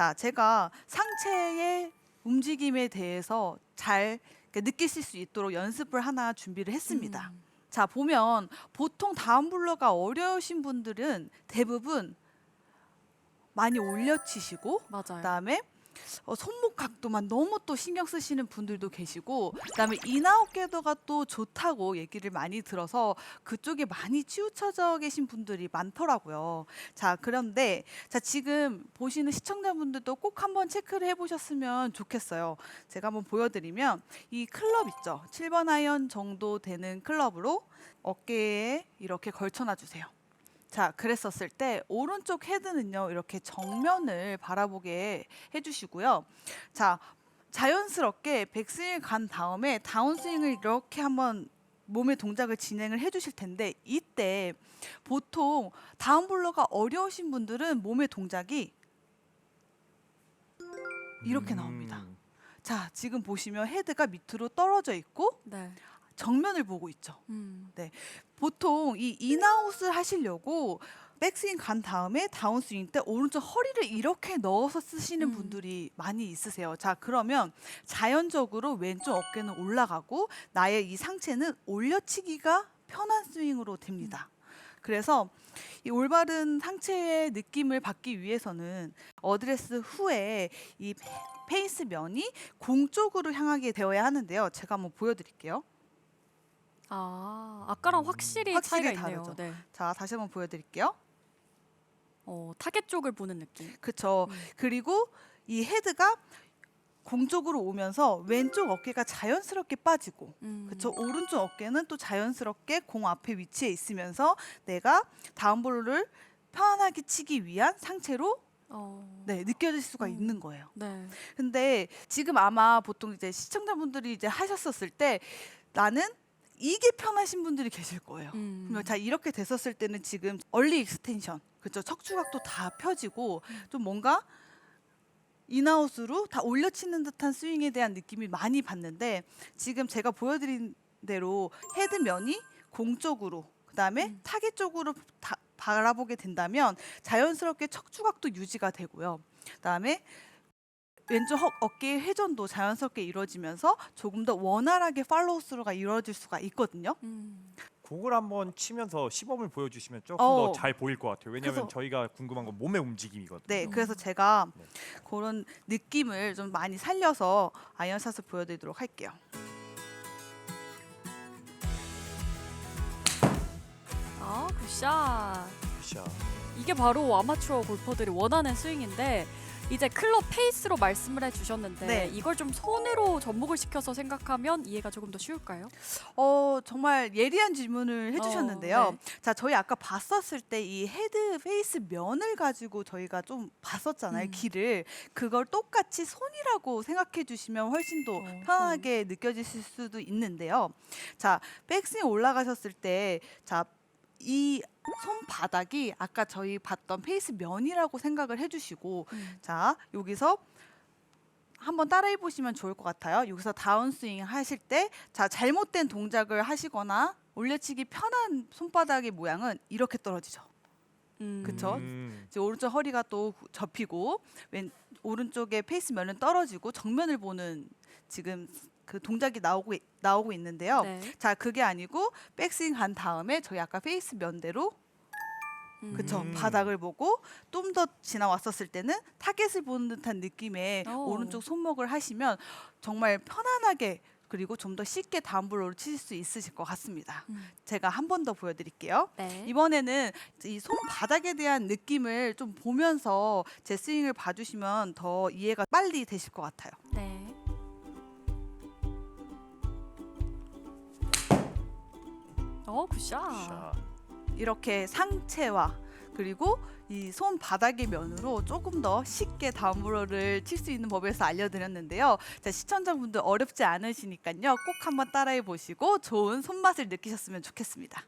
자, 제가 상체의 움직임에 대해서 잘 이렇게 느끼실 수 있도록 연습을 하나 준비를 했습니다. 음. 자, 보면 보통 다운블러가 어려우신 분들은 대부분 많이 올려치시고 맞아요. 그다음에 어, 손목 각도만 너무 또 신경 쓰시는 분들도 계시고 그다음에 인아웃 궤도가 또 좋다고 얘기를 많이 들어서 그쪽에 많이 치우쳐져 계신 분들이 많더라고요. 자 그런데 자 지금 보시는 시청자분들도 꼭 한번 체크를 해보셨으면 좋겠어요. 제가 한번 보여드리면 이 클럽 있죠. 7번 아이언 정도 되는 클럽으로 어깨에 이렇게 걸쳐놔 주세요. 자, 그랬었을 때 오른쪽 헤드는요. 이렇게 정면을 바라보게 해 주시고요. 자, 자연스럽게 백스윙 간 다음에 다운스윙을 이렇게 한번 몸의 동작을 진행을 해 주실 텐데 이때 보통 다운블러가 어려우신 분들은 몸의 동작이 이렇게 나옵니다. 음. 자, 지금 보시면 헤드가 밑으로 떨어져 있고 네. 정면을 보고 있죠. 음. 보통 이 인아웃을 하시려고 백스윙 간 다음에 다운스윙 때 오른쪽 허리를 이렇게 넣어서 쓰시는 음. 분들이 많이 있으세요. 자, 그러면 자연적으로 왼쪽 어깨는 올라가고 나의 이 상체는 올려치기가 편한 스윙으로 됩니다. 그래서 이 올바른 상체의 느낌을 받기 위해서는 어드레스 후에 이 페- 페이스 면이 공 쪽으로 향하게 되어야 하는데요. 제가 한번 보여드릴게요. 아, 아까랑 확실히, 확실히 차이가 있네요. 다르죠. 네. 자, 다시 한번 보여드릴게요. 어, 타겟 쪽을 보는 느낌. 그쵸. 음. 그리고 이 헤드가 공 쪽으로 오면서 왼쪽 어깨가 자연스럽게 빠지고 음. 그쵸. 오른쪽 어깨는 또 자연스럽게 공 앞에 위치해 있으면서 내가 다운볼을 편안하게 치기 위한 상체로 어. 네, 느껴질 수가 음. 있는 거예요. 네. 근데 지금 아마 보통 이제 시청자분들이 이제 하셨었을 때 나는 이게 편하신 분들이 계실 거예요. 음. 그러면 자 이렇게 됐었을 때는 지금 얼리 익스텐션 그죠 척추각도 다 펴지고 좀 뭔가 인아웃으로 다 올려치는 듯한 스윙에 대한 느낌이 많이 받는데 지금 제가 보여드린 대로 헤드 면이 공 쪽으로 그다음에 음. 타겟 쪽으로 다 바라보게 된다면 자연스럽게 척추각도 유지가 되고요. 그다음에 왼쪽 허- 어깨 회전도 자연스럽게 이루어지면서 조금 더 원활하게 팔로우 스루가 이루어질 수가 있거든요. 음. 곡을 한번 치면서 시범을 보여주시면 조금 어. 더 잘 보일 것 같아요. 왜냐하면 그래서- 저희가 궁금한 건 몸의 움직임이거든요. 네, 음. 그래서 제가 네. 그런 느낌을 좀 많이 살려서 아이언샷을 보여드리도록 할게요. 아, 굿샷. 굿샷. 이게 바로 아마추어 골퍼들이 원하는 스윙인데 이제 클럽 페이스로 말씀을 해주셨는데 네. 이걸 좀 손으로 접목을 시켜서 생각하면 이해가 조금 더 쉬울까요? 어, 정말 예리한 질문을 해주셨는데요. 어, 자, 저희 아까 봤었을 때 이 헤드 페이스 면을 가지고 저희가 좀 봤었잖아요, 음. 길을. 그걸 똑같이 손이라고 생각해 주시면 훨씬 더 어, 편하게 느껴지실 수도 있는데요. 자, 백스윙 올라가셨을 때, 자, 이손 바닥이 아까 저희 봤던 페이스 면이라고 생각을 해주시고 음. 자 여기서 한번 따라해 보시면 좋을 것 같아요. 여기서 다운스윙 하실 때 자 잘못된 동작을 하시거나 올려치기 편한 손바닥의 모양은 이렇게 떨어지죠. 음. 그쵸? 음. 이제 오른쪽 허리가 또 접히고 왼 오른쪽에 페이스 면은 떨어지고 정면을 보는 지금 그 동작이 나오고 있- 나오고 있는데요. 네. 자 그게 아니고 백스윙 간 다음에 저희 아까 페이스 면대로 음. 그쵸 음. 바닥을 보고 좀 더 지나왔었을 때는 타겟을 보는 듯한 느낌의 오. 오른쪽 손목을 하시면 정말 편안하게 그리고 좀 더 쉽게 다운블로를 치실 수 있으실 것 같습니다. 음. 제가 한 번 더 보여드릴게요. 네. 이번에는 이 손바닥에 대한 느낌을 좀 보면서 제 스윙을 봐주시면 더 이해가 빨리 되실 것 같아요. 네. 어, 굿샷. 굿샷. 이렇게 상체와 그리고 이 손바닥의 면으로 조금 더 쉽게 다운브로를 칠 수 있는 법에 서 알려드렸는데요. 자, 시청자분들 어렵지 않으시니까요. 꼭 한번 따라해 보시고 좋은 손맛을 느끼셨으면 좋겠습니다.